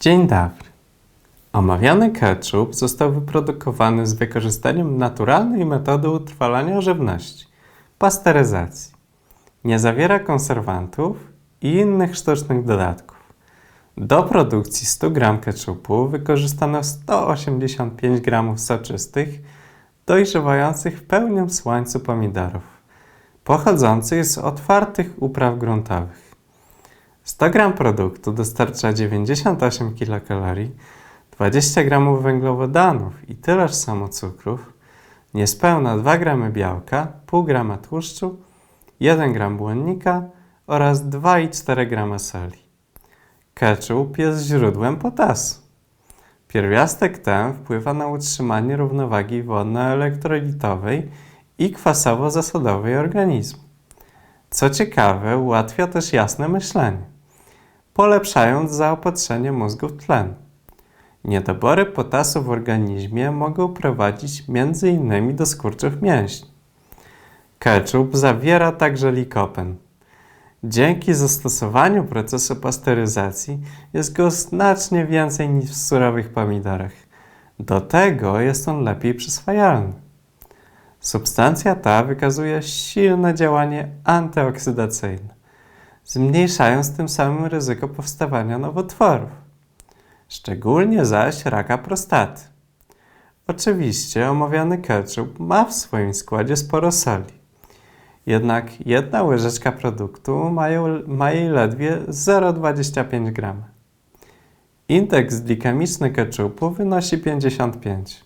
Dzień dobry. Omawiany ketchup został wyprodukowany z wykorzystaniem naturalnej metody utrwalania żywności pasteryzacji. Nie zawiera konserwantów i innych sztucznych dodatków. Do produkcji 100 g ketchupu wykorzystano 185 g soczystych, dojrzewających w pełnym słońcu pomidorów, pochodzących z otwartych upraw gruntowych. 100 g produktu dostarcza 98 kilokalorii, 20 g węglowodanów i tyleż samo cukrów, niespełna 2 g białka, pół g tłuszczu, 1 g błonnika oraz 2,4 g soli. Ketchup jest źródłem potasu. Pierwiastek ten wpływa na utrzymanie równowagi wodno-elektrolitowej i kwasowo-zasadowej organizmu. Co ciekawe, ułatwia też jasne myślenie, polepszając zaopatrzenie mózgu w tlen. Niedobory potasu w organizmie mogą prowadzić m.in. do skurczów mięśni. Ketchup zawiera także likopen. Dzięki zastosowaniu procesu pasteryzacji jest go znacznie więcej niż w surowych pomidorach. Do tego jest on lepiej przyswajalny. Substancja ta wykazuje silne działanie antyoksydacyjne, zmniejszając tym samym ryzyko powstawania nowotworów, szczególnie zaś raka prostaty. Oczywiście omawiany ketchup ma w swoim składzie sporo soli. Jednak jedna łyżeczka produktu ma jej ledwie 0,25 g. Indeks glikemiczny ketchupu wynosi 55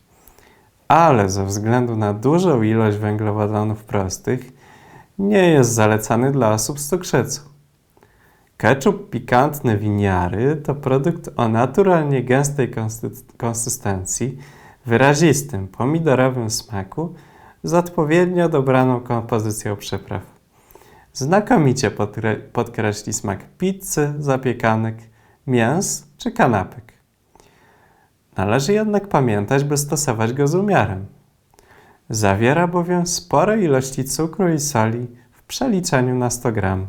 ale ze względu na dużą ilość węglowodanów prostych nie jest zalecany dla osób z cukrzycą. Ketchup pikantny winiary to produkt o naturalnie gęstej konsy- konsystencji, wyrazistym pomidorowym smaku z odpowiednio dobraną kompozycją przypraw. Znakomicie podkre- podkreśli smak pizzy, zapiekanek, mięs czy kanapek. Należy jednak pamiętać, by stosować go z umiarem. Zawiera bowiem spore ilości cukru i soli w przeliczeniu na 100 gram.